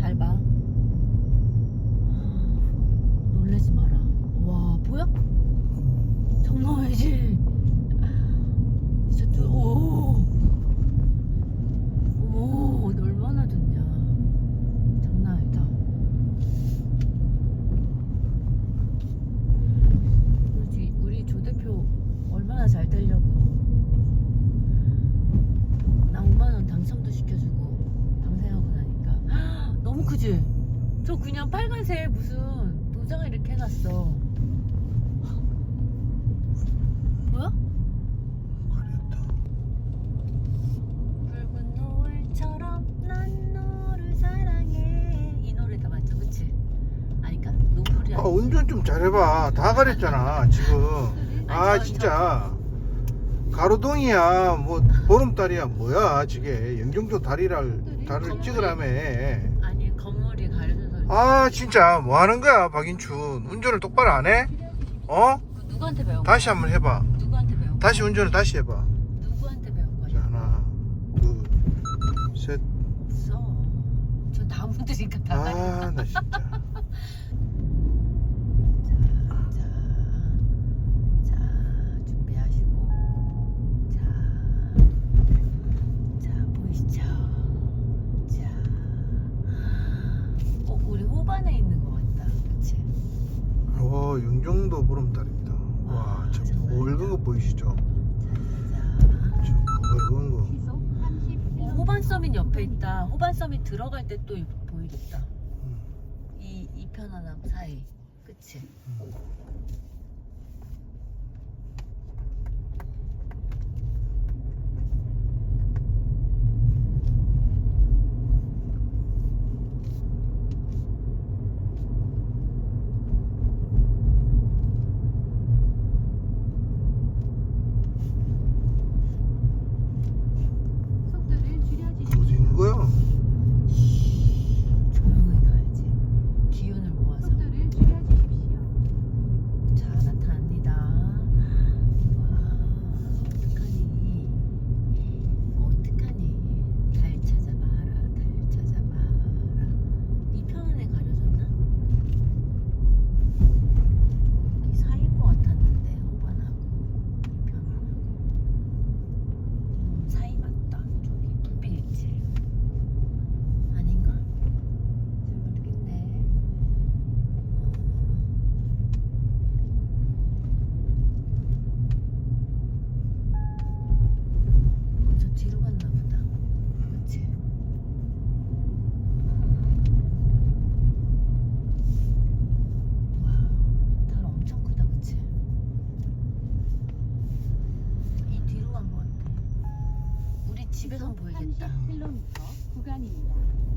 잘 봐. 놀라지 마라. 와, 보여? 장난 아니지? 진짜 뚫, 오. 오, 너 얼마나 좋냐. 장난 아니다. 우리, 우리 조 대표 얼마나 잘 되려고. 나 5만원 당첨도 시켜주고, 방생하고 나니까. 크지? 저 그냥 빨간색 무슨 도장을 이렇게 해놨어. 뭐야? 그랬다. 붉은 노을처럼 난 너를 사랑해 이 노래다 맞죠 그치? 아니까 노을이 아 운전 좀 잘해봐. 다 가렸잖아 지금. 아 저- 진짜. 가로등이야 뭐 보름달이야 뭐야 저게 영종도 다리를 다리를 찍으라며. 아니 건물이 가려져서 아 진짜 뭐 하는 거야 박인춘 운전을 똑바로 안 해? 어? 그 누구한테 배운 거야? 다시 한번 해봐. 누구한테 배운 거야? 다시 운전을 다시 해봐. 누구한테 배운 자, 거냐? 하나, 둘, 셋. 써. 저 나무들이니까 다 아, 나 진짜. 자, 자, 준비하시고, 자, 자 보이시죠? 자, 어 우리 호반에 있는 것 같다, 그렇지? 와, 영종도 보름달입니다. 와, 와, 저 묽은 거 보이시죠? 자, 저 묽은 거. 시속 30km. 어, 호반 서밋 옆에 있다. 호반 서밋 들어갈 때 또 보이겠다. 음. 이 이편하나 사이, 그치? 속도를 줄여주십시오. 어디 있는 거야? 조용히 가야지. 기운을 모아서. 속도를 줄여주십시오. 자, 나타납니다. 와, 어떡하니? 어떡하니? 달 찾아봐라, 달 찾아봐라. 이 편에 가려졌나? 여기 사이인 것 같았는데, 호반하고 이 편하고. 음, 사이 맞다. 저기 불빛 있지? 아닌가? 잘 모르겠네. 어, 저 뒤로 갔나 보다. 그치? 와, 달 엄청 크다, 그치? 이 뒤로 간 것 같아. 우리 집에서 보이겠다. 30km 구간입니다.